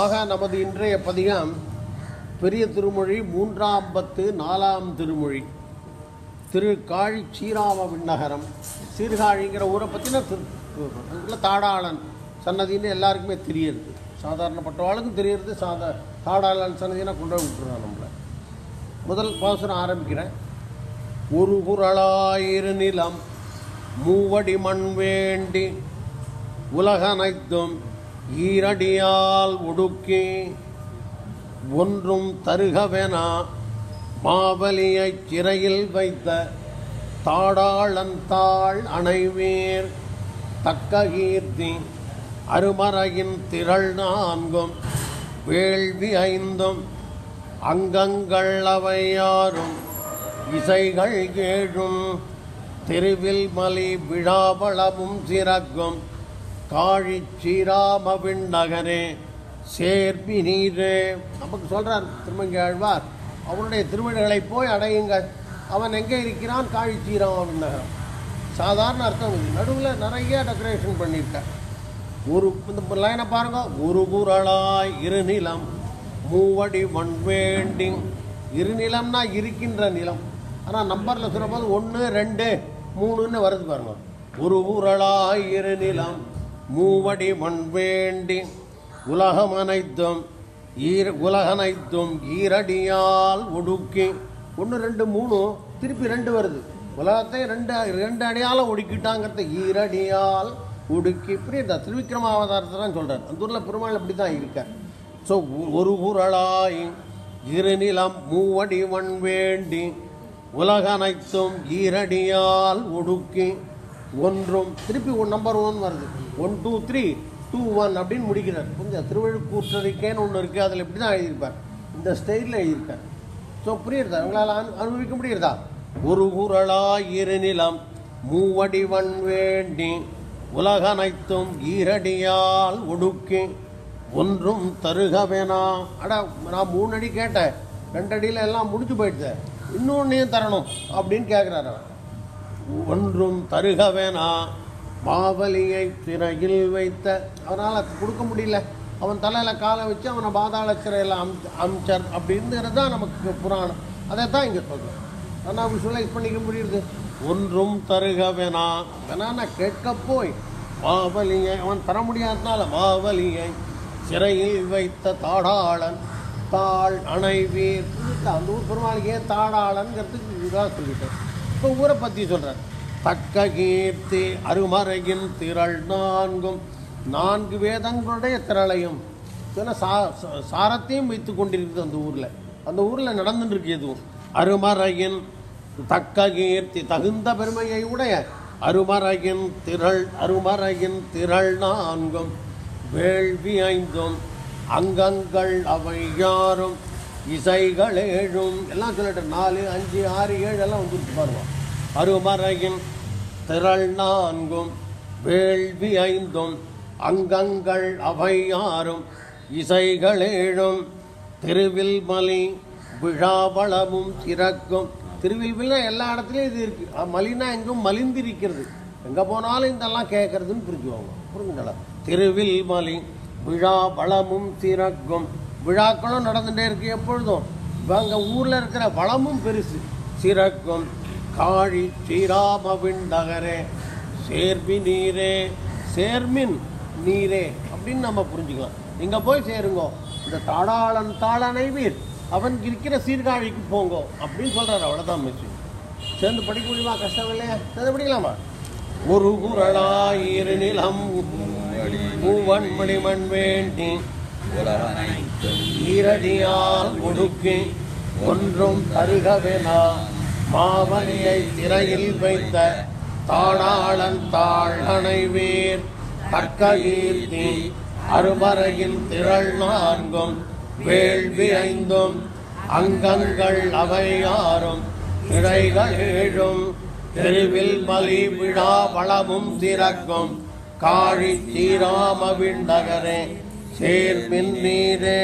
ஆக நமது இன்றைய பதிகம் பெரிய திருமொழி மூன்றாம் பத்து நாலாம் திருமொழி. திரு காழி சீராம விண்ணகரம் சீர்காழிங்கிற ஊரை பற்றின திரு தாடாளன் சன்னதின்னு எல்லாருக்குமே தெரியுது. சாதாரணப்பட்டவாளுக்கும் தெரியுது சாதா தாடாளன் சன்னதினா கொண்டு போய் விட்டுருவான் நம்மளை. முதல் பாசனம் ஆரம்பிக்கிறேன். ஒரு குரலாயிரு நிலம் மூவடி மண் வேண்டி உலகனைத்தும் ஈரடியால் ஒடுக்கி ஒன்றும் தருகவெனா மாவலியைச் சிறையில் வைத்த தாடாளந்தாள் அணைவேர் தக்க கீர்த்தி அருமறையின் திரள் நான்கும் வேள்வி ஐந்தும் அங்கங்கள் அவையாரும் இசைகள் கேழும் தெருவில் மலி விழாவளமும் சிறக்கும் காழி சீராம விண்ணகரே சேர்பி நீரே நமக்கு சொல்கிறார் திருமங்காழ்வார் அவனுடைய திருவிழைகளை போய் அடையுங்கள். அவன் எங்கே இருக்கிறான்? காழி சீராம விண்ணகரம் சாதாரண அர்த்தம் நடுவில் நிறைய டெக்கரேஷன் பண்ணியிருக்கேன் ஒரு இந்த லைனை பாருங்க. ஒரு குரலாய் இருநிலம் மூவடி மண் வேண்டி இருநிலம்னா இருக்கின்ற நிலம். ஆனால் நம்பரில் சொல்லும்போது ஒன்று ரெண்டு மூணுன்னு வருது பாருங்க. ஒரு குரலாய் இருநிலம் மூவடி மண் வேண்டி உலகமனைத்தும் ஈர உலகனைத்தும் ஈரடியால் ஒடுக்கி. ஒன்று ரெண்டு மூணு திருப்பி ரெண்டு வருது. உலகத்தை ரெண்டு ரெண்டு அடியால் ஒடுக்கிட்டாங்கிறத ஈரடியால் ஒடுக்கி. இப்படி இந்த திருவிக்ரமாவதாரத்தை தான் சொல்கிறார் அந்த ஊரில் பெருமாள் இப்படி தான் இருக்கார். ஸோ ஒரு குரலாய் இருநிலம் மூவடி மண் வேண்டி உலக அனைத்தும் ஈரடியால் ஒடுக்கி. ஒன்றும் திருப்பி ஒன் நம்பர் ஒன் வருது. One two three two one அப்படின்னு முடிக்கிறார். கொஞ்சம் திருவழுக்கூற்றறிக்கைன்னு ஒன்று இருக்குது அதில் இப்படி தான் எழுதியிருப்பார். இந்த ஸ்டைலில் எழுதியிருக்கார். ஸோ புரியுறதா? உங்களால் அனு அனுபவிக்க முடியுறதா? ஒரு குரலாயிரு நிலம் மூவடிவன் வேண்டி உலகனைத்தும் ஈரடியால் ஒடுக்கி ஒன்றும் தருகவேனா அட நான் மூணு அடி கேட்டேன். ரெண்டடியில் எல்லாம் முடிஞ்சு போயிடுது. இன்னொன்னையும் தரணும் அப்படின்னு கேட்குறாரு ஒன்றும் தருக வேணாம் மாவலியை திரையில் வைத்த அவனால் கொடுக்க முடியல. அவன் தலையில் காலை வச்சு அவனை பாதாள சிறையில் அம் அமிச்சார் அப்படிங்கிறது தான் நமக்கு புராணம். அதை தான் இங்கே சொல்கிறேன் ஆனால் விஷுவலைஸ் பண்ணிக்க முடியுது ஒன்றும் தருக வேணா. வேணா கேட்க போய் மாவலியை அவன் தர முடியாதனால மாவலியை சிறையில் வைத்த தாடாளன் தாள் அணைவீர். அந்த ஊர் பெருமாளுக்கு ஏன் தாடாளன்கிறதுக்கு இதாக சொல்லிட்டேன் இப்போ ஊரை பற்றி சொல்கிறேன் தக்க கீர்த்தி அருமறையின் திரள் நான்கும். நான்கு வேதங்களுடைய திரளையும் சொன்ன சா சாரத்தையும் வைத்து கொண்டிருக்குது அந்த ஊரில். அந்த ஊரில் நடந்துட்டு இருக்கு எதுவும் அருமறையின் தக்க கீர்த்தி தகுந்த பெருமையை உடைய அருமறையின் திரள் அருமறையின் திரள் நான்கும். வேள்வி ஐந்தும் அங்கங்கள் அவை யாரும் இசைகள் ஏழும். எல்லாம் சொல்லிட்டு நாலு அஞ்சு ஆறு ஏழு எல்லாம் வந்துருக்கு பாருவான் அருமறையின் திரள் நான்கும் வேள்வி ஐந்தும் அங்கங்கள் அவை இசைகளேழும் திருவில்மலி விழாவளமும் சிறக்கும் திருவில்வில்னா எல்லா இடத்துலையும் இது இருக்கு. மலினா எங்கும் மலிந்திருக்கிறது. எங்கே போனாலும் இதெல்லாம் கேட்கறதுன்னு புரிஞ்சுவாங்க. புரிஞ்சுங்களா? திருவில்மலி விழா வளமும் சிறக்கும் விழாக்களும் நடந்துகிட்டே இருக்கு எப்பொழுதும். அங்கே ஊரில் இருக்கிற வளமும் பெருசு. சிறக்கும் காழி ஸ்ரீராமவின் நகரே. சேர்பி நீரே. சேர்மின் நீரே. அப்படின்னு நம்ம புரிஞ்சுக்கலாம். நீங்கள் போய் சேருங்கோ. இந்த தாடாளன் தாளனை வீர். அவன் இருக்கிற சீர்காழிக்கு போங்கோ. அப்படின்னு சொல்கிறார் அவ்வளோதான் மிஸ் சேர்ந்து படிக்க முடியுமா? கஷ்டம் இல்லையா? சேர்ந்து படிக்கலாமா? ஒரு குரலாயிரு நிலம். பூவன் மணிமண் வேண்டி. ஈரடியால் ஒடுக்கி ஒன்றும் தருகவேனா. மாவலியை திரையில் வைத்த தாடாளன் தாழனை வேர் தக்க ஈர்த்தி அருமறையின் திரள் நான்கும் வேள்வி ஐந்தும் அங்கங்கள் அவையாரும் இடைகள் ஏழும் தெருவில் மலி விழா வளமும் திறக்கும் காழி தீராம விண்டகரே சேர்மின் நீரே.